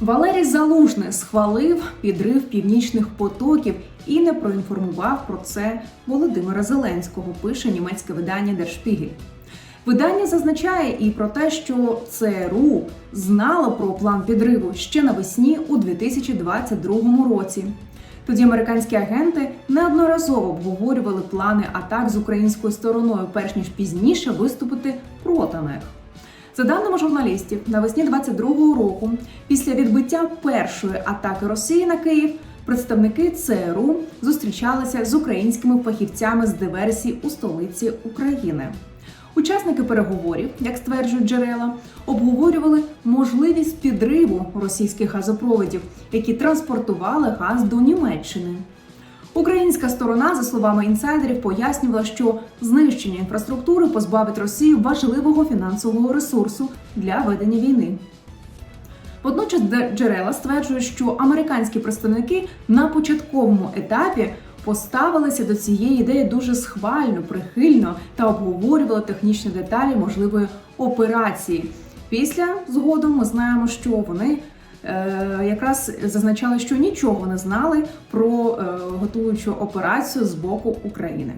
Валерій Залужний схвалив підрив північних потоків і не проінформував про це Володимира Зеленського. Пише німецьке видання Spiegel. Видання зазначає і про те, що ЦРУ знало про план підриву ще навесні у 2022 році. Тоді американські агенти неодноразово обговорювали плани атак з українською стороною, перш ніж пізніше виступити проти них. За даними журналістів, навесні 22-го року, після відбиття першої атаки Росії на Київ, представники ЦРУ зустрічалися з українськими фахівцями з диверсій у столиці України. Учасники переговорів, як стверджують джерела, обговорювали можливість підриву російських газопроводів, які транспортували газ до Німеччини. Українська сторона, за словами інсайдерів, пояснювала, що знищення інфраструктури позбавить Росію важливого фінансового ресурсу для ведення війни. Водночас джерела стверджують, що американські представники на початковому етапі поставилися до цієї ідеї дуже схвально, прихильно та обговорювали технічні деталі можливої операції. Після згодом ми знаємо, що вони якраз зазначали, що нічого не знали про е, готуючу операцію з боку України.